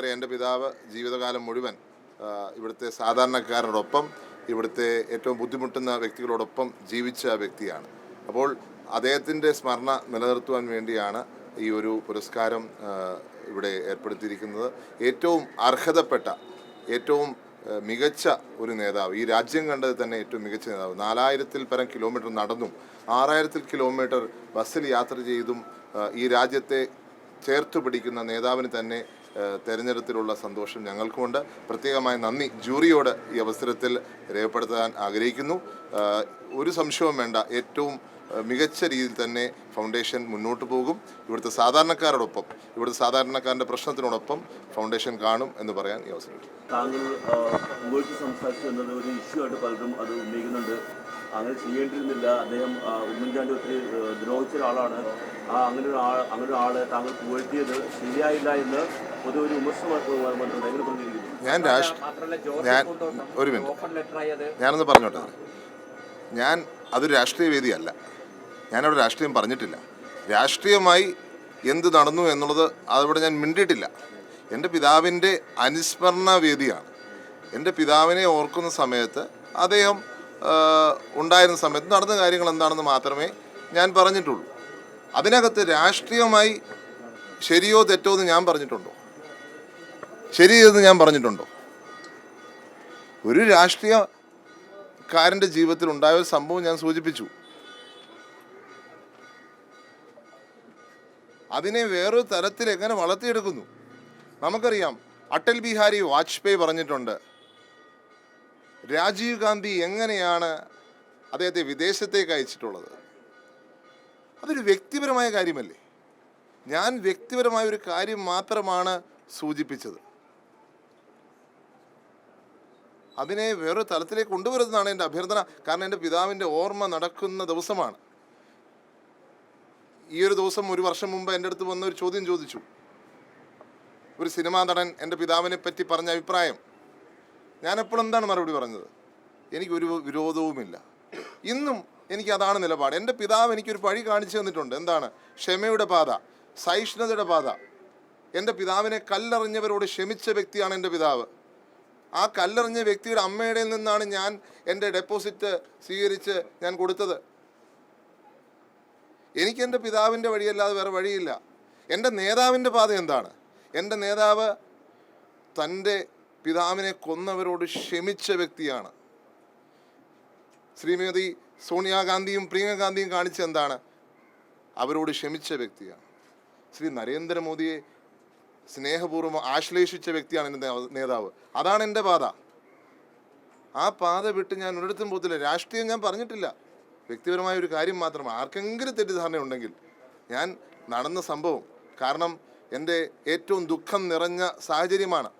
അറിയാം എന്റെ പിതാവ് ജീവിതകാലം മുഴുവൻ ഇവിടുത്തെ സാധാരണക്കാരോടൊപ്പം ഇവിടുത്തെ ഏറ്റവും ബുദ്ധിമുട്ടുന്ന വ്യക്തികളോടൊപ്പം ജീവിച്ച വ്യക്തിയാണ്. അപ്പോൾ അദ്ദേഹത്തിന്റെ സ്മരണ നിലനിർത്തുവാൻ വേണ്ടിയാണ് ഈ ഒരു പുരസ്കാരം ഇവിടെ ഏർപ്പെടുത്തിയിരിക്കുന്നത്. ഏറ്റവും അർഹതപ്പെട്ട ഏറ്റവും മികച്ച ഒരു നേതാവ് ഈ രാജ്യം കണ്ടത് തന്നെ ഏറ്റവും മികച്ച നേതാവ്. നാലായിരത്തിൽ പരം കിലോമീറ്റർ നടന്നും ആറായിരത്തിൽ കിലോമീറ്റർ ബസ്സിൽ യാത്ര ചെയ്തും ഈ രാജ്യത്തെ ചേർത്ത് പിടിക്കുന്ന നേതാവിന് തന്നെ തെരഞ്ഞെടുത്തിലുള്ള സന്തോഷം ഞങ്ങൾക്കുമുണ്ട് പ്രത്യേകമായി നന്ദി ജൂറിയോട് ഈ അവസരത്തിൽ രേഖപ്പെടുത്താൻ ആഗ്രഹിക്കുന്നു ഒരു സംശയവും വേണ്ട ഏറ്റവും മികച്ച രീതിയിൽ തന്നെ ഫൗണ്ടേഷൻ മുന്നോട്ട് പോകും ഇവിടുത്തെ സാധാരണക്കാരോടൊപ്പം ഇവിടുത്തെ സാധാരണക്കാരന്റെ പ്രശ്നത്തിനോടൊപ്പം ഫൗണ്ടേഷൻ കാണും എന്ന് പറയാൻ ഈ അവസരം താങ്കൾ സംസാരിച്ചു എന്നത് ഒരു ഇഷ്യൂ ആയിട്ട് പലരും അത് ഉന്നയിക്കുന്നുണ്ട് അങ്ങനെ ചെയ്യേണ്ടിയിരുന്നില്ല. അദ്ദേഹം ഉമ്മൻചാണ്ടി ഒത്തിരി ദ്രോഹിച്ച ഒരാളാണ്. ആ അങ്ങനെ ഒരു ആൾ അങ്ങനെ ഒരു ആളെ താങ്കൾ പുകഴ്ത്തിയത് ശരിയായില്ല എന്ന് പൊതുവെ ഒരു വിമർശനം ഞാൻ രാഷ്ട്രീയ ഞാൻ ഒരു മിനിറ്റ്. ഞാനൊന്ന് പറഞ്ഞോട്ടെ. ഞാൻ അതൊരു രാഷ്ട്രീയ വേദിയല്ല. ഞാനവിടെ രാഷ്ട്രീയം പറഞ്ഞിട്ടില്ല. രാഷ്ട്രീയമായി എന്ത് നടന്നു എന്നുള്ളത് അതവിടെ ഞാൻ മിണ്ടിയിട്ടില്ല. എന്റെ പിതാവിന്റെ അനുസ്മരണ വേദിയാണ്. എന്റെ പിതാവിനെ ഓർക്കുന്ന സമയത്ത് അദ്ദേഹം ഉണ്ടായിരുന്ന സമയത്ത് നടന്ന കാര്യങ്ങൾ എന്താണെന്ന് മാത്രമേ ഞാൻ പറഞ്ഞിട്ടുള്ളൂ. അതിനകത്ത് രാഷ്ട്രീയമായി ശരിയോ തെറ്റോ എന്ന് ഞാൻ പറഞ്ഞിട്ടുണ്ടോ? ശരിയെന്ന് ഞാൻ പറഞ്ഞിട്ടുണ്ടോ? ഒരു രാഷ്ട്രീയക്കാരന്റെ ജീവിതത്തിൽ ഉണ്ടായ ഒരു സംഭവം ഞാൻ സൂചിപ്പിച്ചു. അതിനെ വേറൊരു തരത്തിൽ എങ്ങനെ വളർത്തിയെടുക്കുന്നു? നമുക്കറിയാം. അടൽ ബിഹാരി വാജ്പേയി പറഞ്ഞിട്ടുണ്ട് രാജീവ് ഗാന്ധി എങ്ങനെയാണ് അദ്ദേഹത്തെ വിദേശത്തേക്ക് അയച്ചിട്ടുള്ളത്? അതൊരു വ്യക്തിപരമായ കാര്യമല്ലേ? ഞാൻ വ്യക്തിപരമായ ഒരു കാര്യം മാത്രമാണ് സൂചിപ്പിച്ചത്. അതിനെ വേറൊരു തലത്തിലേക്ക് കൊണ്ടുവരുന്നതാണ് എന്റെ അഭ്യർത്ഥന. കാരണം എന്റെ പിതാവിന്റെ ഓർമ്മ നടക്കുന്ന ദിവസമാണ്. ഈ ഒരു ദിവസം ഒരു വർഷം മുമ്പ് എന്റെ അടുത്ത് വന്ന ഒരു ചോദ്യം ചോദിച്ചു. ഒരു സിനിമാ നടൻ എന്റെ പിതാവിനെ പറ്റി പറഞ്ഞ അഭിപ്രായം. ഞാൻ എപ്പോഴും എന്താണ് മറുപടി പറഞ്ഞത്? എനിക്കൊരു വിരോധവുമില്ല. ഇന്നും എനിക്ക് അതാണ് നിലപാട്. എന്റെ പിതാവ് എനിക്കൊരു വഴി കാണിച്ചു തന്നിട്ടുണ്ട്. എന്താണ്? ക്ഷമയുടെ പാത സഹിഷ്ണുതയുടെ പാത. എന്റെ പിതാവിനെ കല്ലെറിഞ്ഞവരോട് ക്ഷമിച്ച വ്യക്തിയാണ് എന്റെ പിതാവ്. ആ കല്ലെറിഞ്ഞ വ്യക്തിയുടെ അമ്മയുടെ നിന്നാണ് ഞാൻ എന്റെ ഡെപ്പോസിറ്റ് സ്വീകരിച്ച് ഞാൻ കൊടുത്തത്. എനിക്ക് എന്റെ പിതാവിന്റെ വഴിയല്ലാതെ വേറെ വഴിയില്ല. എന്റെ നേതാവിന്റെ പാത എന്താണ്? എന്റെ നേതാവ് തന്റെ പിതാവിനെ കൊന്നവരോട് ക്ഷമിച്ച വ്യക്തിയാണ്. ശ്രീമതി സോണിയാഗാന്ധിയും പ്രിയങ്ക ഗാന്ധിയും കാണിച്ച എന്താണ്? അവരോട് ക്ഷമിച്ച വ്യക്തിയാണ്. ശ്രീ നരേന്ദ്രമോദിയെ സ്നേഹപൂർവം ആശ്ലേഷിച്ച വ്യക്തിയാണ് എന്റെ നേതാവ് അതാണ് എന്റെ പാത. ആ പാത വിട്ട് ഞാൻ ഒരിടത്തും പോകത്തില്ല. രാഷ്ട്രീയം ഞാൻ പറഞ്ഞിട്ടില്ല. വ്യക്തിപരമായ ഒരു കാര്യം മാത്രമാണ് ആർക്കെങ്കിലും തെറ്റിദ്ധാരണ ഉണ്ടെങ്കിൽ ഞാൻ നടന്ന സംഭവം കാരണം എന്റെ ഏറ്റവും ദുഃഖം നിറഞ്ഞ സാഹചര്യമാണ്.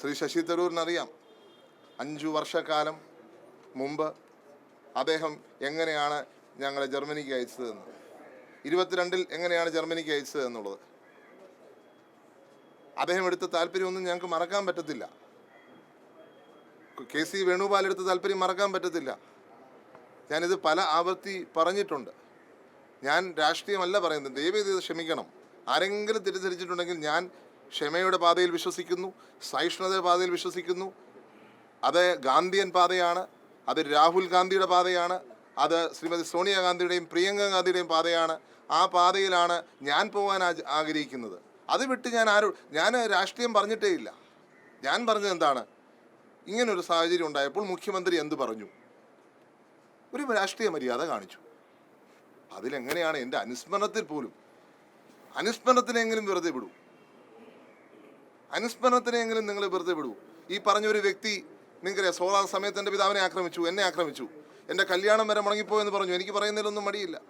ശ്രീ ശശി തരൂരിനറിയാം. അഞ്ചു വർഷക്കാലം മുമ്പ് അദ്ദേഹം എങ്ങനെയാണ് ഞങ്ങളെ ജർമ്മനിക്ക് അയച്ചതെന്ന്. ഇരുപത്തിരണ്ടിൽ എങ്ങനെയാണ് ജർമ്മനിക്ക് അയച്ചത് എന്നുള്ളത്. അദ്ദേഹം എടുത്ത താല്പര്യമൊന്നും ഞങ്ങൾക്ക് മറക്കാൻ പറ്റത്തില്ല. കെ സി വേണുഗോപാൽ എടുത്ത താല്പര്യം മറക്കാൻ പറ്റത്തില്ല. ഞാനിത് പല ആവർത്തി പറഞ്ഞിട്ടുണ്ട്. ഞാൻ രാഷ്ട്രീയമല്ല പറയുന്നത്. ദൈവം ഇത് ക്ഷമിക്കണം. ആരെങ്കിലും തെറ്റിദ്ധരിച്ചിട്ടുണ്ടെങ്കിൽ ഞാൻ ക്ഷമയുടെ പാതയിൽ വിശ്വസിക്കുന്നു സഹിഷ്ണുതയുടെ പാതയിൽ വിശ്വസിക്കുന്നു. അത് ഗാന്ധിയൻ പാതയാണ് അത് രാഹുൽ ഗാന്ധിയുടെ പാതയാണ് അത് ശ്രീമതി സോണിയാഗാന്ധിയുടെയും പ്രിയങ്ക ഗാന്ധിയുടെയും പാതയാണ്. ആ പാതയിലാണ് ഞാൻ പോകാൻ ആഗ്രഹിക്കുന്നത്. അത് വിട്ട് ഞാൻ ആരോ ഞാൻ രാഷ്ട്രീയം പറഞ്ഞിട്ടേ ഇല്ല. ഞാൻ പറഞ്ഞത് എന്താണ്? ഇങ്ങനൊരു സാഹചര്യം ഉണ്ടായപ്പോൾ മുഖ്യമന്ത്രി എന്ത് പറഞ്ഞു? ഒരു രാഷ്ട്രീയ മര്യാദ കാണിച്ചു. അതിലെങ്ങനെയാണ് എന്റെ അനുസ്മരണത്തിൽ പോലും? അനുസ്മരണത്തിനെങ്കിലും വെറുതെ വിടൂ. അനുസ്മരണത്തിനെങ്കിലും നിങ്ങൾ വെറുതെ വിടൂ. ഈ പറഞ്ഞ ഒരു വ്യക്തി നിങ്ങൾക്കറിയാം സോളാർ സമയത്ത് എന്റെ പിതാവിനെ ആക്രമിച്ചു എന്നെ ആക്രമിച്ചു. എന്റെ കല്യാണം വരെ മുടങ്ങിപ്പോയെന്ന് പറഞ്ഞു. എനിക്ക് പറയുന്നതിലൊന്നും മടിയില്ല.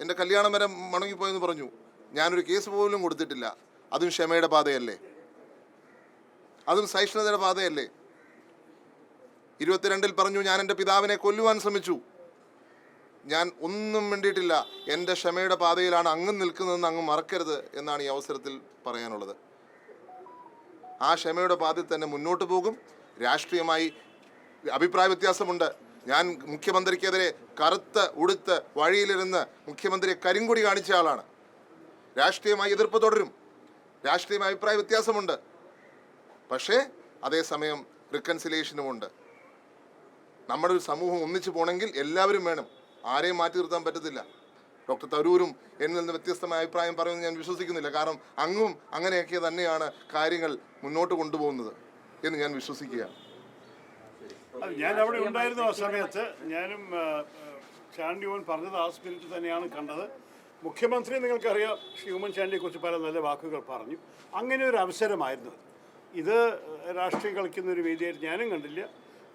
എന്റെ കല്യാണം വരെ മുടങ്ങിപ്പോയെന്ന് പറഞ്ഞു. ഞാനൊരു കേസ് പോലും കൊടുത്തിട്ടില്ല. അതും ക്ഷമയുടെ പാതയല്ലേ? അതും സഹിഷ്ണുതയുടെ പാതയല്ലേ? ഇരുപത്തിരണ്ടിൽ പറഞ്ഞു ഞാൻ എന്റെ പിതാവിനെ കൊല്ലുവാൻ ശ്രമിച്ചു. ഞാൻ ഒന്നും വേണ്ടിയിട്ടില്ല എന്റെ ക്ഷമയുടെ പാതയിലാണ് അങ്ങ് നിൽക്കുന്നതെന്ന് അങ്ങ് മറക്കരുത് എന്നാണ് ഈ അവസരത്തിൽ പറയാനുള്ളത്. ആ ക്ഷമയുടെ പാതി തന്നെ മുന്നോട്ട് പോകും. രാഷ്ട്രീയമായി അഭിപ്രായ വ്യത്യാസമുണ്ട്. ഞാൻ മുഖ്യമന്ത്രിക്കെതിരെ കറുത്ത് ഉടുത്ത് വഴിയിലിരുന്ന് മുഖ്യമന്ത്രിയെ കരിങ്കൊടി കാണിച്ച ആളാണ്. രാഷ്ട്രീയമായി എതിർപ്പ് തുടരും. രാഷ്ട്രീയമായ അഭിപ്രായ വ്യത്യാസമുണ്ട്. പക്ഷേ അതേസമയം റിക്കൺസിലേഷനുമുണ്ട് നമ്മുടെ ഒരു സമൂഹം ഒന്നിച്ചു പോകണമെങ്കിൽ എല്ലാവരും വേണം. ആരെയും മാറ്റി നിർത്താൻ പറ്റത്തില്ല. ഡോക്ടർ തരൂരും എന്നിൽ നിന്ന് വ്യത്യസ്തമായ അഭിപ്രായം പറയുമെന്ന് ഞാൻ വിശ്വസിക്കുന്നില്ല. കാരണം അങ്ങും അങ്ങനെയൊക്കെ തന്നെയാണ് കാര്യങ്ങൾ മുന്നോട്ട് കൊണ്ടുപോകുന്നത് എന്ന് ഞാൻ വിശ്വസിക്കുകയാണ്. ഞാൻ അവിടെ ഉണ്ടായിരുന്നു ആ സമയത്ത്. ഞാനും ചാണ്ടി മോൻ പറഞ്ഞത് ആ സ്പിരിറ്റ് തന്നെയാണ് കണ്ടത്. മുഖ്യമന്ത്രി നിങ്ങൾക്കറിയാം ശ്രീ ഉമ്മൻ കുറിച്ച് പല നല്ല വാക്കുകൾ പറഞ്ഞു. അങ്ങനെ ഒരു അവസരമായിരുന്നു. ഇത് രാഷ്ട്രീയം കളിക്കുന്ന ഒരു വേദിയായിട്ട് ഞാനും കണ്ടില്ല.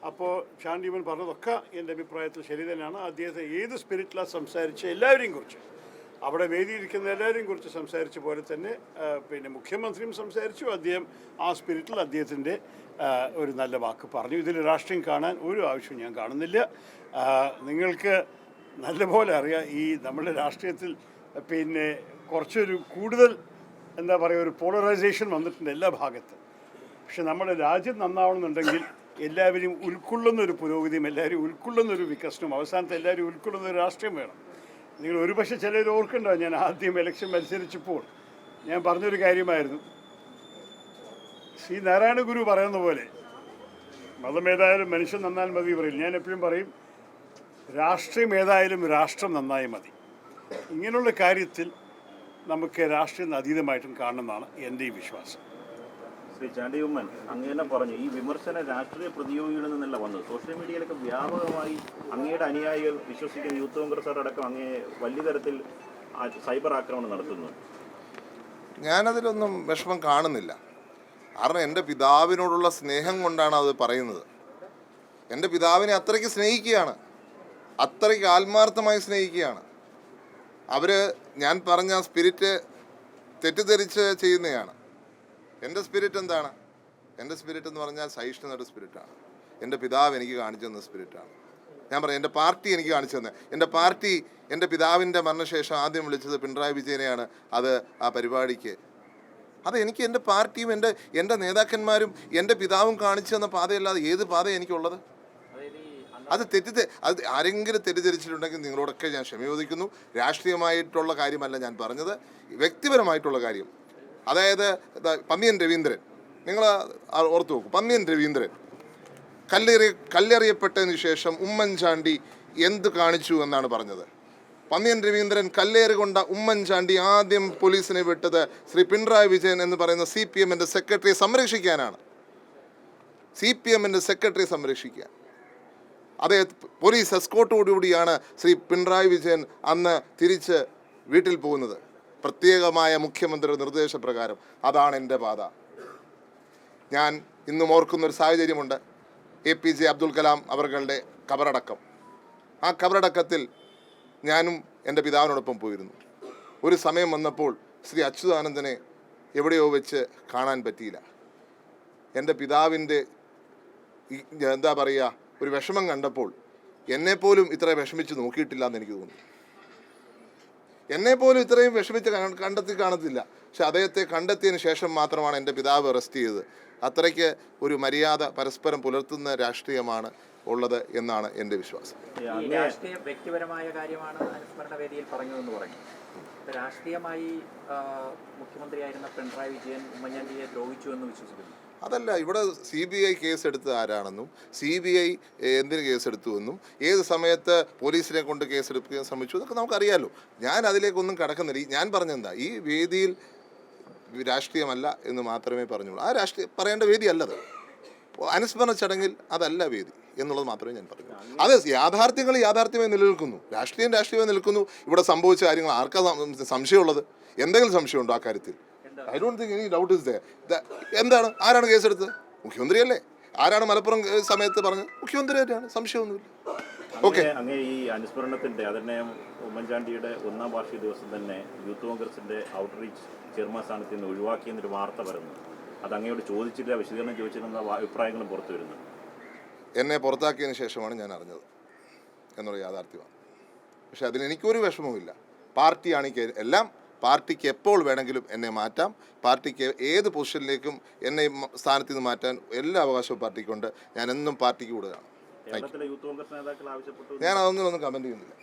അപ്പോൾ ചാണ്ടിയമ്മൻ പറഞ്ഞതൊക്കെ എന്റെ അഭിപ്രായത്തിൽ ശരി തന്നെയാണ്. അദ്ദേഹത്തെ ഏത് സ്പിരിറ്റിലാണ് സംസാരിച്ച എല്ലാവരെയും കുറിച്ച്. അവിടെ വേദിയിരിക്കുന്ന എല്ലാവരെയും കുറിച്ച് സംസാരിച്ച പോലെ തന്നെ പിന്നെ മുഖ്യമന്ത്രിയും സംസാരിച്ചു. അദ്ദേഹം ആ സ്പിരിറ്റിൽ അദ്ദേഹത്തിന്റെ ഒരു നല്ല വാക്ക് പറഞ്ഞു. ഇതിൽ രാഷ്ട്രീയം കാണാൻ ഒരു ആവശ്യവും ഞാൻ കാണുന്നില്ല. നിങ്ങൾക്ക് നല്ലപോലെ അറിയാം ഈ നമ്മുടെ രാഷ്ട്രീയത്തിൽ പിന്നെ കുറച്ചൊരു കൂടുതൽ എന്താ പറയുക ഒരു പോളറൈസേഷൻ വന്നിട്ടുണ്ട് എല്ലാ ഭാഗത്തും. പക്ഷെ നമ്മുടെ രാജ്യം നന്നാവണമെന്നുണ്ടെങ്കിൽ എല്ലാവരും ഉൾക്കൊള്ളുന്ന ഒരു പുരോഗതിയും എല്ലാവരും ഉൾക്കൊള്ളുന്ന ഒരു വികസനവും അവസാനത്തെ എല്ലാവരും ഉൾക്കൊള്ളുന്ന ഒരു രാഷ്ട്രീയം വേണം. നിങ്ങൾ ഒരുപക്ഷെ ചിലർ ഓർക്കുന്നുണ്ടാവും ഞാൻ ആദ്യം ഇലക്ഷൻ മത്സരിച്ചപ്പോൾ ഞാൻ പറഞ്ഞൊരു കാര്യമായിരുന്നു. ശ്രീ നാരായണ ഗുരു പറയുന്ന പോലെ മതമേതായാലും മനുഷ്യൻ നന്നാൽ മതി പറയും ഞാൻ എപ്പോഴും പറയും രാഷ്ട്രീയം ഏതായാലും രാഷ്ട്രം നന്നായി മതി. ഇങ്ങനെയുള്ള കാര്യത്തിൽ നമുക്ക് രാഷ്ട്രീയം അതീതമായിട്ടും കാണണമെന്നാണ് എന്റെ ഈ വിശ്വാസം. ശ്രീ ചാണ്ടി ഉമ്മൻ അങ്ങനെ പറഞ്ഞു ഈ വിമർശന രാഷ്ട്രീയ പ്രതിയോഗികളിൽ നിന്നല്ല വന്നത്. സോഷ്യൽ മീഡിയയിലൊക്കെ വ്യാപകമായി അങ്ങയുടെ അനുയായികൾ വിശ്വസിക്കുന്ന യൂത്ത് കോൺഗ്രസ് അടക്കം അങ്ങേ വലിയ തരത്തിൽ സൈബർ ആക്രമണം നടത്തുന്നു. ഞാനതിലൊന്നും വിഷമം കാണുന്നില്ല. കാരണം എന്റെ പിതാവിനോടുള്ള സ്നേഹം കൊണ്ടാണ് അത് പറയുന്നത്. എന്റെ പിതാവിനെ അത്രയ്ക്ക് സ്നേഹിക്കുകയാണ്. അത്രയ്ക്ക് ആത്മാർത്ഥമായി സ്നേഹിക്കുകയാണ്. അവർ ഞാൻ പറഞ്ഞ സ്പിരിറ്റ് തെറ്റിദ്ധരിച്ച് ചെയ്യുന്നതാണ് എന്റെ സ്പിരിറ്റ് എന്താണ്? എന്റെ സ്പിരിറ്റ് എന്ന് പറഞ്ഞാൽ സഹിഷ്ണുതയുടെ സ്പിരിറ്റാണ് എന്റെ പിതാവ് എനിക്ക് കാണിച്ചു തന്ന സ്പിരിറ്റാണ് ഞാൻ പറയാം എന്റെ പാർട്ടി എനിക്ക് കാണിച്ചു തന്നെ. എന്റെ പാർട്ടി എന്റെ പിതാവിന്റെ മരണശേഷം ആദ്യം വിളിച്ചത് പിണറായി വിജയനെയാണ്. അത് ആ പരിപാടിക്ക്. അത് എനിക്ക് എന്റെ പാർട്ടിയും എന്റെ എന്റെ നേതാക്കന്മാരും എന്റെ പിതാവും കാണിച്ചു തന്ന പാതയല്ലാതെ ഏത് പാതയാണ് എനിക്കുള്ളത്? അത് തെറ്റിദ്ധ അത് ആരെങ്കിലും തെറ്റിദ്ധരിച്ചിട്ടുണ്ടെങ്കിൽ നിങ്ങളോടൊക്കെ ഞാൻ ക്ഷമ ചോദിക്കുന്നു രാഷ്ട്രീയമായിട്ടുള്ള കാര്യമല്ല ഞാൻ പറഞ്ഞത്. വ്യക്തിപരമായിട്ടുള്ള കാര്യം. അതായത് പന്നിയൻ രവീന്ദ്രൻ. നിങ്ങൾ ഓർത്തു നോക്കൂ. പന്നിയൻ രവീന്ദ്രൻ. കല്ലെറി കല്ലെറിയപ്പെട്ടതിന് ശേഷം ഉമ്മൻചാണ്ടി എന്ത് കാണിച്ചു എന്നാണ് പറഞ്ഞത്? പന്നിയൻ രവീന്ദ്രൻ കല്ലേറ് കൊണ്ട ഉമ്മൻചാണ്ടി ആദ്യം പോലീസിനെ വിട്ടത് ശ്രീ പിണറായി വിജയൻ എന്ന് പറയുന്ന സി പി എമ്മിന്റെ സെക്രട്ടറിയെ സംരക്ഷിക്കാനാണ്. സി പി എമ്മിന്റെ സെക്രട്ടറിയെ സംരക്ഷിക്കാൻ അതേ പോലീസ് എസ്കോട്ടോടുകൂടിയാണ് ശ്രീ പിണറായി വിജയൻ അന്ന് തിരിച്ച് വീട്ടിൽ പോകുന്നത്. പ്രത്യേകമായ മുഖ്യമന്ത്രിയുടെ നിർദ്ദേശപ്രകാരം അതാണ് എന്റെ പാത. ഞാൻ ഇന്നും ഓർക്കുന്ന ഒരു സാഹചര്യമുണ്ട്. A P J Abdul Kalam അവരുടെ കബറടക്കം. ആ കബറടക്കത്തിൽ ഞാനും എന്റെ പിതാവിനോടൊപ്പം പോയിരുന്നു. ഒരു സമയം വന്നപ്പോൾ ശ്രീ അച്യുതാനന്ദനെ എവിടെയോ വെച്ച് കാണാൻ പറ്റിയില്ല. എന്റെ പിതാവിന്റെ എന്താ പറയുക ഒരു വിഷമം കണ്ടപ്പോൾ എന്നെപ്പോലും ഇത്ര വിഷമിച്ച് നോക്കിയിട്ടില്ല എന്ന് എനിക്ക് തോന്നുന്നു എന്നെപ്പോലും ഇത്രയും വിഷമിച്ച് കണ്ട- കണ്ടെത്തി കാണത്തില്ല. പക്ഷെ അദ്ദേഹത്തെ കണ്ടെത്തിയതിന് ശേഷം മാത്രമാണ് എന്റെ പിതാവ് അറസ്റ്റ് ചെയ്തത്. അത്രയ്ക്ക് ഒരു മര്യാദ പരസ്പരം പുലർത്തുന്ന രാഷ്ട്രീയമാണ് ഉള്ളത് എന്നാണ് എന്റെ വിശ്വാസം. വ്യക്തിപരമായ കാര്യമാണ് അനുസ്മരണ വേദിയിൽ പറഞ്ഞതെന്ന് പറഞ്ഞു രാഷ്ട്രീയമായി മുഖ്യമന്ത്രിയായിരുന്ന പിണറായി വിജയൻ ഉമ്മൻചാണ്ടിയെ ദ്രോഹിച്ചു എന്ന് വിശ്വസിക്കുന്നു. അതല്ല ഇവിടെ സി ബി ഐ കേസ് എടുത്തത് ആരാണെന്നും സി ബി ഐ എന്തിന് കേസെടുത്തുവെന്നും ഏത് സമയത്ത് പോലീസിനെ കൊണ്ട് കേസെടുക്കാൻ ശ്രമിച്ചു എന്നൊക്കെ നമുക്കറിയാമല്ലോ ഞാൻ അതിലേക്കൊന്നും കടക്കുന്നില്ല. ഞാൻ പറഞ്ഞെന്താ? ഈ വേദിയിൽ രാഷ്ട്രീയമല്ല എന്ന് മാത്രമേ പറഞ്ഞുള്ളൂ. ആ രാഷ്ട്രീയ പറയേണ്ട വേദി അല്ലത് അനുസ്മരണ ചടങ്ങിൽ അതല്ല വേദി എന്നുള്ളത് മാത്രമേ ഞാൻ പറഞ്ഞു അത് യാഥാർത്ഥ്യങ്ങൾ യാഥാർത്ഥ്യമായി നിലനിൽക്കുന്നു. രാഷ്ട്രീയം രാഷ്ട്രീയമായി നിൽക്കുന്നു. ഇവിടെ സംഭവിച്ച കാര്യങ്ങൾ ആർക്കാ സംശയമുള്ളത്? എന്തെങ്കിലും സംശയമുണ്ടോ ആ കാര്യത്തിൽ? I don't think any doubt is the എന്താണ്? ആരാണ് കേസെടുത്തത്? മുഖ്യമന്ത്രിയല്ലേ? ആരാണ് മലപ്പുറം സമയത്ത് പറഞ്ഞത്? മുഖ്യമന്ത്രി തന്നെയാണ്. സംശയമൊന്നുമില്ല. ഓക്കെ അങ്ങേ- അങ്ങേ ഈ അനുസ്മരണത്തിന്റെ അതന്നെ ഉമ്മൻചാണ്ടിയുടെ ഒന്നാം വാർഷിക ദിവസം തന്നെ യൂത്ത് കോൺഗ്രസിന്റെ ഔട്ട്റീച്ച് ചെയർമാൻ സ്ഥാനത്ത് നിന്ന് ഒഴിവാക്കിയെന്നൊരു വാർത്ത വരുന്നു. അത് അങ്ങയോട് ചോദിച്ചില്ല വിശദീകരണം ചോദിച്ചിരുന്ന അഭിപ്രായങ്ങളും പുറത്തു വരുന്നു. എന്നെ പുറത്താക്കിയതിന് ശേഷമാണ് ഞാൻ അറിഞ്ഞത് എന്നുള്ള യാഥാർത്ഥ്യമാണ്. പക്ഷെ അതിന് എനിക്കൊരു വിഷമവുമില്ല. പാർട്ടിയാണ് എനിക്ക് എല്ലാം പാർട്ടിക്ക് എപ്പോൾ വേണമെങ്കിലും എന്നെ മാറ്റാം. പാർട്ടിക്ക് ഏത് പൊസിഷനിലേക്കും എന്നെ സ്ഥാനത്ത് നിന്ന് മാറ്റാൻ എല്ലാ അവകാശവും പാർട്ടിക്കുണ്ട്. ഞാൻ എന്നും പാർട്ടിക്ക് കൂടുകയാണ് ആവശ്യപ്പെട്ടു. ഞാൻ അതൊന്നും ഒന്നും കമന്റ് ചെയ്യുന്നില്ല.